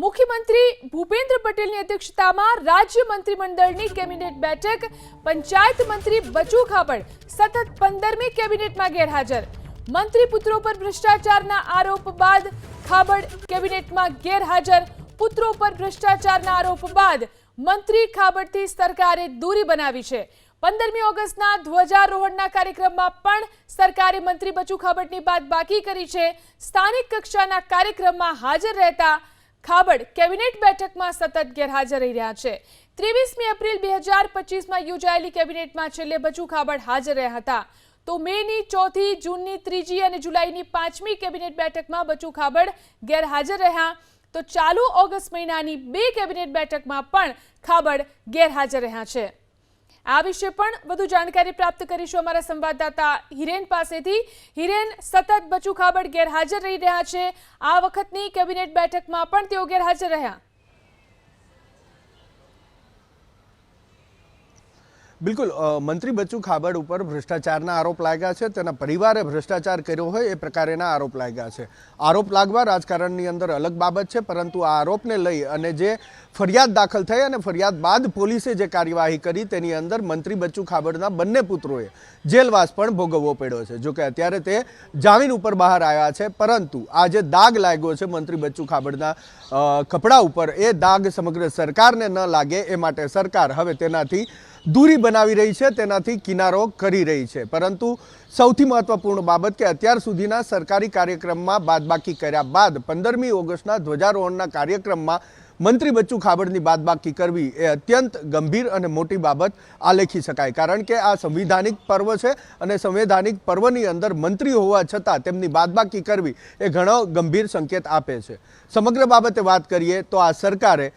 મુખ્યમંત્રી ભૂપેન્દ્ર પટેલની અધ્યક્ષતામાં રાજ્ય મંત્રીમંડળની કેબિનેટ બેઠક, પંચાયત મંત્રી બચુ ખાબડ, સતત પંદરમી કેબિનેટમાં ગેરહાજર. મંત્રી પુત્રો પર ભ્રષ્ટાચારના આરોપ બાદ ખાબડ કેબિનેટમાં ગેરહાજર. પુત્રો પર ભ્રષ્ટાચારના આરોપ બાદ મંત્રી ખાબડથી સરકારે દૂરી બનાવી છે. પંદરમી ઓગસ્ટના ધ્વજારોહણના કાર્યક્રમમાં પણ સરકારે મંત્રી બચુ ખાબડની બાદ બાકી કરી છે. સ્થાનિક કક્ષાના કાર્યક્રમમાં હાજર રહેતા ખાબડ કેબિનેટ બેઠકમાં સતત ગેરહાજર રહી રહ્યા છે. ત્રેવીસમી એપ્રિલ બે હજાર પચીસમાં યોજાયેલી કેબિનેટમાં છેલ્લે બચુ ખાબડ હાજર રહ્યા હતા. તો મેની ચોથી જૂનની ત્રીજી અને જુલાઈની પાંચમી કેબિનેટ બેઠકમાં બચુ ખાબડ ગેરહાજર રહ્યા. તો ચાલુ ઓગસ્ટ મહિનાની બે કેબિનેટ બેઠકમાં પણ ખાબડ ગેરહાજર રહ્યા છે. આ વિશે પણ વધુ જાણકારી પ્રાપ્ત કરીશું અમારા સંવાદદાતા હિરેન પાસેથી. હિરેન, સતત બચુ ખાબડ ગેરહાજર રહી રહ્યા છે. આ વખતની કેબિનેટ બેઠકમાં પણ તેઓ ગેરહાજર રહ્યા. બિલકુલ મંત્રી બચ્ચુ ખાબડ ઉપર ભ્રષ્ટાચારના આરોપ લાગ્યા છે, તેના પરિવારે ભ્રષ્ટાચાર કર્યો હોય એ પ્રકારેના આરોપ લાગ્યા છે. આરોપ લાગવા રાજકારણની અંદર અલગ બાબત છે, પરંતુ આ આરોપને લઈ અને જે ફરિયાદ દાખલ થઈ અને ફરિયાદ બાદ પોલીસે જે કાર્યવાહી કરી તેની અંદર મંત્રી બચ્ચુ ખાબડના બંને પુત્રોએ જેલવાસ પણ ભોગવવો પડ્યો છે. જોકે અત્યારે તે જામીન ઉપર બહાર આવ્યા છે, પરંતુ આ જે દાગ લાગ્યો છે મંત્રી બચ્ચુ ખાબડના કપડાં ઉપર, એ દાગ સમગ્ર સરકારને ન લાગે, એ માટે સરકાર હવે તેનાથી દૂરી બનાવી રહી છે, તેનાથી કિનારો કરી રહી છે. પરંતુ સૌથી મહત્વપૂર્ણ બાબત કે અત્યાર સુધીના સરકારી કાર્યક્રમમાં બાદબાકી કર્યા બાદ પંદરમી ઓગસ્ટના ધ્વજારોહણના કાર્યક્રમમાં મંત્રી બચ્ચુ ખાબડની બાદબાકી કરવી એ અત્યંત ગંભીર અને મોટી બાબત આલેખી શકાય. કારણ કે આ સંવિધાનિક પર્વ છે અને સંવૈધાનિક પર્વની અંદર મંત્રી હોવા છતાં તેમની બાદબાકી કરવી એ ઘણો ગંભીર સંકેત આપે છે. સમગ્ર બાબતે વાત કરીએ તો આ સરકારે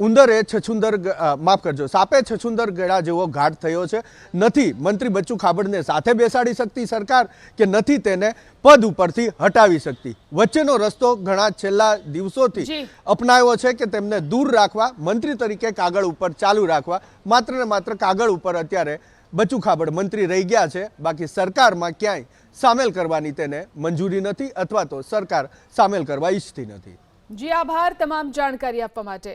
ઉંદરે છછુંદર માફ કરજો સાપે છછુંદર ગળા જેવો ઘાટ થયો છે. નથી મંત્રી બચ્ચુ ખાબડને સાથે બેસાડી શકતી સરકાર કે નથી તેને પદ ઉપરથી હટાવી શકતી? વચ્ચેનો રસ્તો ઘણા છેલ્લા દિવસોથી. અપનાવ્યો છે કે તેમને દૂર રાખવા મંત્રી તરીકે કાગળ ઉપર ચાલુ રાખવા માત્ર ને માત્ર કાગળ ઉપર અત્યારે બચ્ચુ ખાબડ મંત્રી રહી ગયા છે. બાકી સરકારમાં ક્યાંય સામેલ કરવાની તેને મંજૂરી નથી અથવા તો સરકાર સામેલ કરવા ઈચ્છતી નથી. જી આભાર. તમામ જાણકારી આપવા માટે.